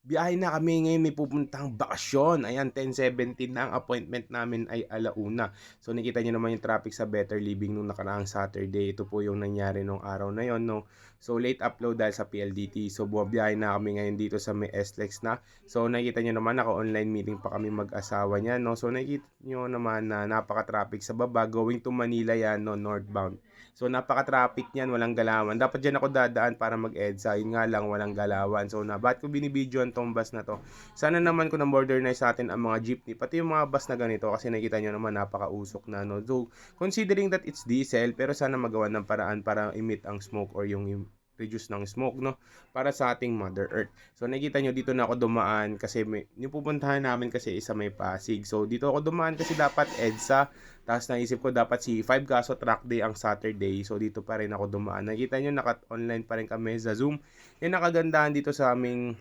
Biyahe na kami ngayon may pupuntang bakasyon. Ayan, 10:17 na ang appointment namin ay alauna. So nakita niyo naman yung traffic sa Better Living nung nakaraang Saturday. Ito po yung nangyari nung araw na yon, no. So late upload dahil sa PLDT. So bumabiyahe na kami ngayon dito sa may SLEX na. So nakita niyo naman naka-online meeting pa kami mag-asawa niya, no. So nakita niyo naman na napaka-traffic sa baba going to Manila yan, no, northbound. So napaka-traffic niyan, walang galawan. Dapat diyan ako dadaan para mag-EDSA. Yun nga lang walang galawan. So na bakit ko binibidyoan tong bus na to? Sana naman ko na modernize sa atin ang mga jeepney, pati yung mga bus na ganito kasi nakita nyo naman napaka-usok na no. So considering that it's diesel, pero sana magawa ng paraan para emit ang smoke or yung reduce ng smoke no para sa ating Mother Earth. So nakita nyo dito na ako dumaan kasi may yung pupuntahan namin kasi isa may Pasig. So dito ako dumaan kasi dapat EDSA tapos naisip ko dapat si 5 kaso track day ang Saturday. So dito pa rin ako dumaan. Nakita nyo naka-online pa rin kami sa Zoom. Yung nakagandahan dito sa aming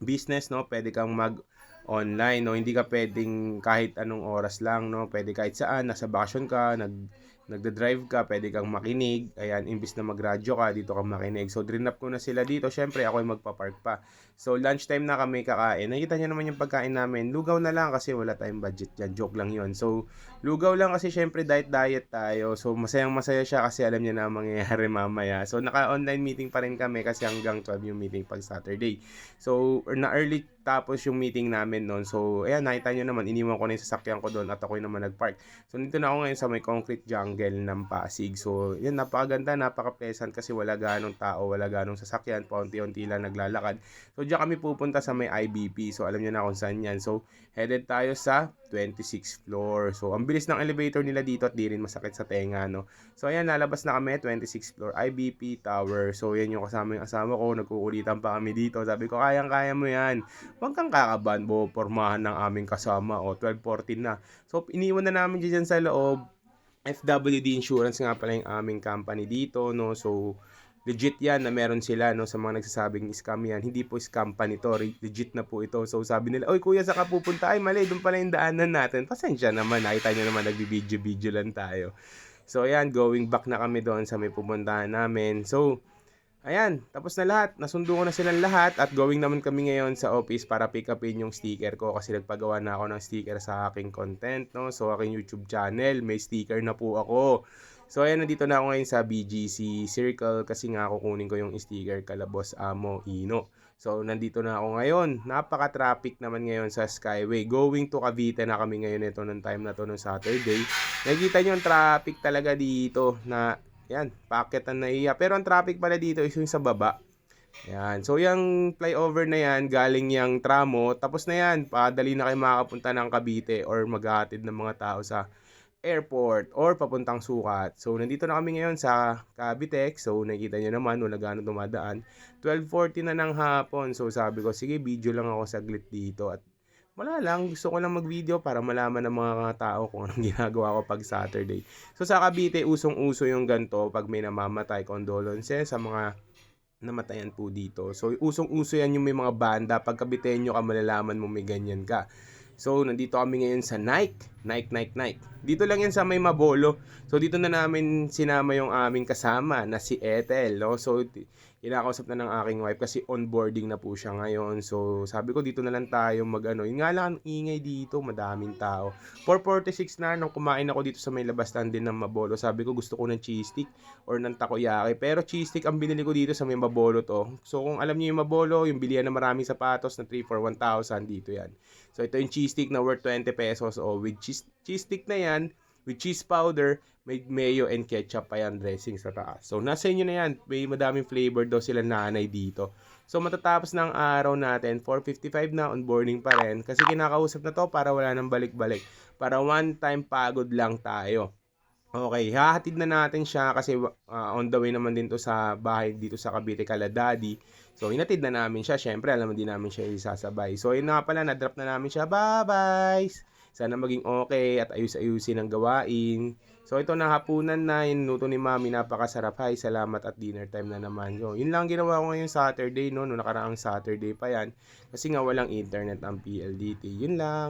business no, pwede kang mag online no, hindi ka pwedeng kahit anong oras lang no, pwede kahit saan, nasa bakasyon ka, nag nagda-drive ka, pwede kang makinig. Ayan, imbis na magradyo ka, dito ka makinig. So, drinap ko na sila dito. Syempre, ako ay magpa-park pa. So, lunchtime na kami kakain. Nakita niyo naman yung pagkain namin. Lugaw na lang kasi wala tayong budget dyan. Joke lang yon So, lugaw lang kasi syempre diet-diet tayo. So, masayang masaya siya kasi alam niya na ang mangyayari mamaya. So, naka-online meeting pa rin kami kasi hanggang 12 yung meeting pag Saturday. So, na early tapos yung meeting namin noon. So, ayan, nakita nyo naman, iniwan ko na yung sasakyan ko doon at ako naman nag-park. So, dito na ako ngayon sa may concrete jungle ng Pasig. So, yan, napakaganda, napaka-pleasant kasi wala ganong tao, wala ganong sasakyan, paunti-unti lang naglalakad. So, diyan kami pupunta sa may IBP. So, alam nyo na kung saan yan. So, headed tayo sa 26th floor. So, ang bilis ng elevator nila dito at di rin masakit sa tenga, no? So, ayan, lalabas na kami, 26th floor, IBP Tower. So, yan yung kasama yung asawa ko, nagkukulitan pa kami dito. Sabi ko, kayang-kaya mo yan. Huwag kang kakabahan mo, pormahan ng aming kasama. O, 12.14 na. So, iniwan na namin dyan sa loob. FWD Insurance nga pala yung aming company dito, no? So, legit yan na meron sila no sa mga nagsasabing scam yan. Hindi po scam pa nito, legit na po ito. So sabi nila, "Oy kuya, saka pupunta?" Ay, mali, doon pala yung daanan natin. Pasensya naman, nakita niyo naman nagbibideo-video lang tayo. So ayan, going back na kami doon sa may pupuntahan namin. So Ayan, tapos na lahat. Nasundo ko na silang lahat at going naman kami ngayon sa office para pick upin yung sticker ko kasi nagpagawa na ako ng sticker sa aking content, no? So, aking YouTube channel, may sticker na po ako. So, ayan, nandito na ako ngayon sa BGC Circle kasi nga kukunin ko yung sticker Kalabos Amo Ino. So, nandito na ako ngayon. Napaka-traffic naman ngayon sa Skyway. Going to Cavite na kami ngayon ito ng time na to ng Saturday. Nakikita nyo yung traffic talaga dito na yan, paakyat na naiya. Pero ang traffic pala dito is yung sa baba. Yan. So, yung flyover na yan, galing yung tramo. Tapos na yan, padali na kayo makakapunta ng Cavite or maghahatid ng mga tao sa airport or papuntang sukat. So, nandito na kami ngayon sa Cavite. So, nakikita nyo naman, wala gano'ng dumadaan. 12.40 na ng hapon. So, sabi ko, sige, video lang ako saglit dito. At wala lang, gusto ko lang mag-video para malaman ng mga tao kung anong ginagawa ko pag Saturday. So sa Cavite, usong-uso yung ganto pag may namamatay, condolences sa mga namatayan po dito. So usong-uso yan yung may mga banda, pag Caviteño ka malalaman mo may ganyan ka. So, nandito kami ngayon sa Nike. Nike, Nike, Nike. Dito lang yan sa may Mabolo. So, dito na namin sinama yung aming kasama na si Ethel. No? So, kinakausap na ng aking wife kasi onboarding na po siya ngayon. So, sabi ko dito na lang tayo mag ano. Yung nga lang ang ingay dito, madaming tao. 446 na nung kumain ako dito sa may labastan din ng Mabolo. Sabi ko gusto ko ng cheese stick or ng takoyaki. Pero cheese stick ang binili ko dito sa may Mabolo to. So, kung alam niyo yung Mabolo, yung bilihan na maraming sapatos na 3 for 1,000 dito yan. So, ito yung cheese stick na worth 20 pesos. O, with cheese, cheese stick na yan, with cheese powder, may mayo and ketchup pa yan dressing sa taas. So, nasa inyo na yan. May madaming flavor daw sila nanay dito. So, matatapos ng araw natin, 4.55 na, on boarding pa rin. Kasi kinakausap na to para wala nang balik-balik. Para one time pagod lang tayo. Okay, hahatid na natin siya kasi uh, on the way naman din to sa bahay dito sa Cavite Kala Daddy. So, inatid na namin siya. Syempre, alam mo din namin siya isasabay. So, yun na pala, na-drop na namin siya. Bye-bye! Sana maging okay at ayus-ayusin ang gawain. So, ito na hapunan na. Yung luto ni Mami, napakasarap. Hi, salamat at dinner time na naman. So, yun lang ginawa ko ngayong Saturday, no? Noong nakaraang Saturday pa yan. Kasi nga walang internet ang PLDT. Yun lang.